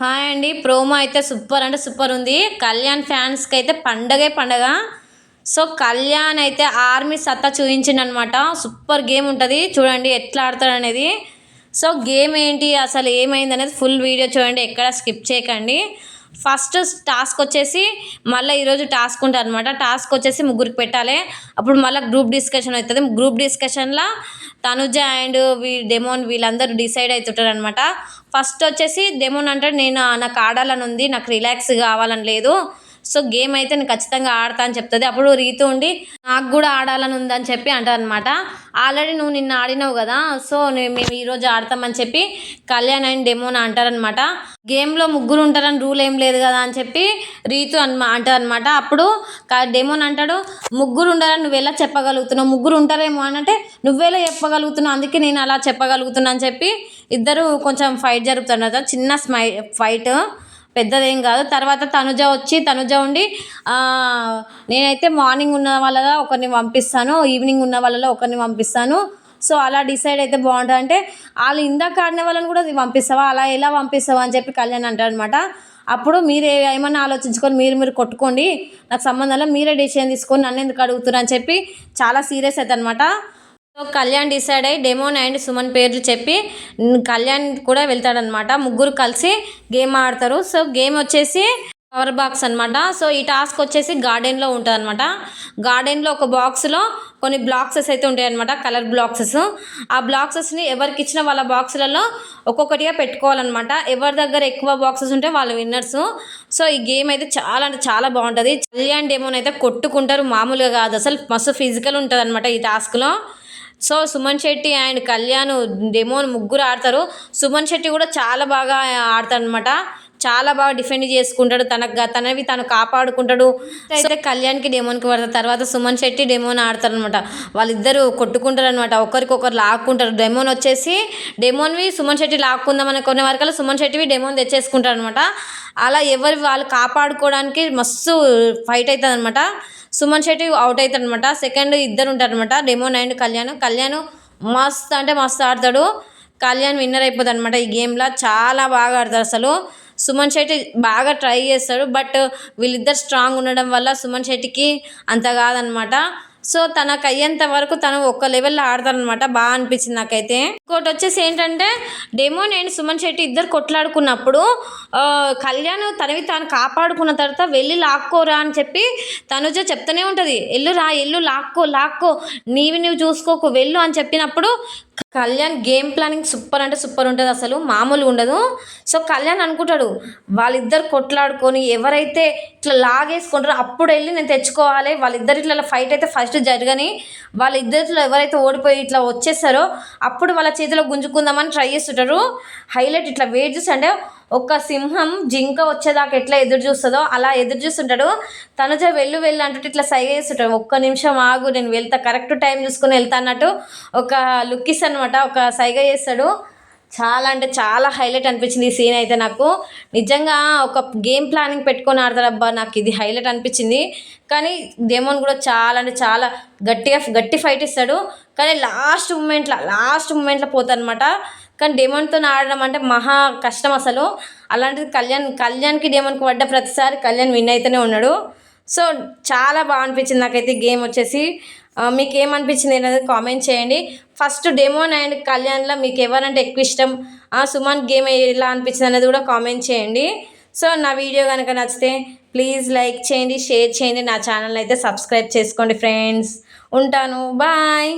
Hi అండి. Promo అయితే super అంటే సూపర్ ఉంది. కళ్యాణ్ ఫ్యాన్స్కి అయితే పండగే పండగ. సో కళ్యాణ్ అయితే ఆర్మీ సత్తా చూపించిండు అనమాట సూపర్ గేమ్ ఉంటుంది. చూడండి ఎట్లా ఆడతాడు అనేది. సో గేమ్ ఏంటి అసలు ఏమైంది అనేది ఫుల్ వీడియో చూడండి. ఎక్కడ స్కిప్ చేయకండి. ఫస్ట్ టాస్క్ వచ్చేసి మళ్ళీ ఈరోజు టాస్క్ ఉంటుంది అనమాట టాస్క్ వచ్చేసి ముగ్గురికి పెట్టాలి. అప్పుడు మళ్ళీ గ్రూప్ డిస్కషన్ అవుతుంది. గ్రూప్ డిస్కషన్లో తనుజ అండ్ వీ డెమోన్ వీళ్ళందరూ డిసైడ్ అవుతుంటారు అనమాట ఫస్ట్ వచ్చేసి డెమోన్ అంటే నేను నాకు ఆడాలని ఉంది నాకు రిలాక్స్ కావాలని లేదు. సో గేమ్ అయితే నేను ఖచ్చితంగా ఆడతా అని చెప్తుంది. అప్పుడు రీతు ఉండి నాకు కూడా ఆడాలని ఉందని చెప్పి అంటారు అనమాట ఆల్రెడీ నువ్వు నిన్న ఆడినావు కదా సో మేము ఈరోజు ఆడతామని చెప్పి కళ్యాణ్ అండ్ డెమోన్ అంటారనమాట గేమ్లో ముగ్గురు ఉంటారని రూల్ ఏం లేదు కదా అని చెప్పి రీతు అన్మా అంటారనమాట అప్పుడు డెమోన్ అంటాడు ముగ్గురు ఉండాలని నువ్వు ఎలా చెప్పగలుగుతున్నావు? ముగ్గురు ఉంటారేమో అని అంటే నువ్వేలా చెప్పగలుగుతున్నావు? అందుకే నేను అలా చెప్పగలుగుతున్నా అని చెప్పి ఇద్దరు కొంచెం ఫైట్ జరుగుతున్నారు చిన్న స్మై ఫైట్. పెద్దదేం కాదు. తర్వాత తనుజ వచ్చి తనుజ ఉండి నేనైతే మార్నింగ్ ఉన్న వాళ్ళలో ఒకరిని పంపిస్తాను ఈవినింగ్ ఉన్న వాళ్ళలో ఒకరిని పంపిస్తాను. సో అలా డిసైడ్ అయితే బాగుంటుంది. అంటే వాళ్ళు ఇందాక ఆడిన వాళ్ళని కూడా పంపిస్తావా? అలా ఎలా పంపిస్తావా అని చెప్పి కళ్యాణ్ అంటారు అనమాట అప్పుడు మీరే ఏమన్నా ఆలోచించుకొని మీరు మీరు కొట్టుకోండి. నాకు సంబంధంలో మీరే డిసిషన్ తీసుకొని నన్ను ఎందుకు అడుగుతున్నారు అని చెప్పి చాలా సీరియస్ అవుతుంది అనమాట కళ్యాణ్ డిసైడ్ అయ్యి డెమోన్ అండ్ సుమన్ పేర్లు చెప్పి కళ్యాణ్ కూడా వెళ్తాడనమాట ముగ్గురు కలిసి గేమ్ ఆడతారు. సో గేమ్ వచ్చేసి పవర్ బాక్స్ అనమాట సో ఈ టాస్క్ వచ్చేసి గార్డెన్లో ఉంటుంది అనమాట గార్డెన్లో ఒక బాక్స్లో కొన్ని బ్లాక్సెస్ అయితే ఉంటాయి అనమాట కలర్ బ్లాక్సెస్ ఆ బ్లాక్సెస్ని ఎవరికి ఇచ్చిన వాళ్ళ బాక్సులలో ఒక్కొక్కటిగా పెట్టుకోవాలన్నమాట. ఎవరి దగ్గర ఎక్కువ బాక్సెస్ ఉంటే వాళ్ళు విన్నర్స్ సో ఈ గేమ్ అయితే చాలా అంటే చాలా బాగుంటుంది. కళ్యాణ్ డెమోన్ అయితే కొట్టుకుంటారు మామూలుగా కాదు. అసలు మస్తు ఫిజికల్ ఉంటుంది అనమాట ఈ టాస్క్లో so Suman Shetty and Kalyan Demon ముగ్గురు ఆడతారు. సుమన్ శెట్టి కూడా చాలా బాగా ఆడతాడు అనమాట చాలా బాగా డిఫెండ్ చేసుకుంటాడు. తనకు తనవి తను కాపాడుకుంటాడు. అయితే కళ్యాణ్కి డెమోన్కి పడతారు తర్వాత సుమన్ శెట్టి డెమోన్ ఆడతారు అనమాట వాళ్ళిద్దరు కొట్టుకుంటారు అనమాట ఒకరికొకరు లాక్కుంటారు. డెమోన్ వచ్చేసి డెమోన్వి సుమన్ శెట్టి లాక్కుందామని కొన్ని వరకల్లా సుమన్ శెట్టివి డెమోన్ తెచ్చేసుకుంటారు అనమాట అలా ఎవరు వాళ్ళు కాపాడుకోవడానికి మస్తు ఫైట్ అవుతుంది అనమాట సుమన్ శెట్టి అవుట్ అవుతాడు అనమాట సెకండ్ ఇద్దరు ఉంటారు అనమాట డెమోన్ అండ్ కళ్యాణ్. కళ్యాణ్ మస్త్ అంటే మస్తు ఆడతాడు. కళ్యాణ్ విన్నర్ అయిపోతుంది అనమాట ఈ గేమ్లో చాలా బాగా ఆడతారు అసలు. సుమన్ శెట్టి బాగా ట్రై చేస్తాడు. బట్ వీళ్ళిద్దరు స్ట్రాంగ్ ఉండడం వల్ల సుమన్ శెట్టికి అంత కాదనమాట సో తనకు అయ్యేంత వరకు తను ఒక్క లెవెల్లో ఆడతారనమాట బాగా అనిపించింది నాకైతే. ఇంకోటి వచ్చేసి ఏంటంటే డెమో నేను సుమన్ శెట్టి ఇద్దరు కొట్లాడుకున్నప్పుడు కళ్యాణ్ తనవి తాను కాపాడుకున్న తర్వాత వెళ్ళి లాక్కోరా అని చెప్పి తనుజ చెప్తూనే ఉంటుంది. ఎల్లు రా ఎల్లు లాక్కో లాక్కో నీవి నువ్వు చూసుకోకు వెళ్ళు అని చెప్పినప్పుడు కళ్యాణ్ గేమ్ ప్లానింగ్ సూపర్ అంటే సూపర్ ఉంటుంది అసలు మామూలుగా ఉండదు. సో కళ్యాణ్ అనుకుంటాడు వాళ్ళిద్దరు కొట్లాడుకొని ఎవరైతే ఇట్లా లాగేసుకుంటారో అప్పుడు వెళ్ళి నేను తెచ్చుకోవాలి వాళ్ళిద్దరు ఇట్లా ఫైట్ అయితే ఫస్ట్ జరగని వాళ్ళిద్దరిలో ఎవరైతే ఓడిపోయి ఇట్లా వచ్చేస్తారో అప్పుడు వాళ్ళ చేతిలో గుంజుకుందామని ట్రై చేస్తుంటారు. హైలైట్ ఇట్లా వెయిట్ చూసి అంటే ఒక సింహం జింక వచ్చేదాకా ఎట్లా ఎదురు చూస్తుందో అలా ఎదురు చూస్తుంటాడు. తనుజ వెళ్ళు వెళ్ళు అంటుంటే ఇట్లా సైగ చేస్తుంటాడు ఒక్క నిమిషం ఆగు నేను వెళ్తా కరెక్ట్ టైం చూసుకొని వెళ్తా అన్నట్టు ఒక లుక్కిస్ అనమాట ఒక సైగ చేస్తాడు. చాలా అంటే చాలా హైలైట్ అనిపించింది ఈ సీన్ అయితే నాకు. నిజంగా ఒక గేమ్ ప్లానింగ్ పెట్టుకొని ఆడతారబ్బా నాకు ఇది హైలైట్ అనిపించింది. కానీ డెమోన్ కూడా చాలా అంటే చాలా గట్టిగా గట్టి ఫైట్ ఇస్తాడు. కానీ లాస్ట్ మూమెంట్లో లాస్ట్ మూమెంట్లో పోతానమాట కానీ డెమోన్తో ఆడడం అంటే మహా కష్టం అసలు. అలాంటిది కళ్యాణ్ కళ్యాణ్కి డెమోన్కి పడ్డ ప్రతిసారి కళ్యాణ్ విన్ అయితేనే ఉన్నాడు. సో చాలా బాగా అనిపించింది నాకైతే గేమ్ వచ్చేసి. మీకు ఏమనిపించింది అనేది కామెంట్ చేయండి. ఫస్ట్ డెమోన్ అండ్ కళ్యాణ్లో మీకు ఎవరంటే ఎక్కువ ఇష్టం? సుమన్ గేమ్ ఎలా అనిపించింది అనేది కూడా కామెంట్ చేయండి. సో నా వీడియో కనుక నచ్చితే ప్లీజ్ లైక్ చేయండి షేర్ చేయండి. నా ఛానల్ అయితే సబ్స్క్రైబ్ చేసుకోండి ఫ్రెండ్స్ ఉంటాను. బాయ్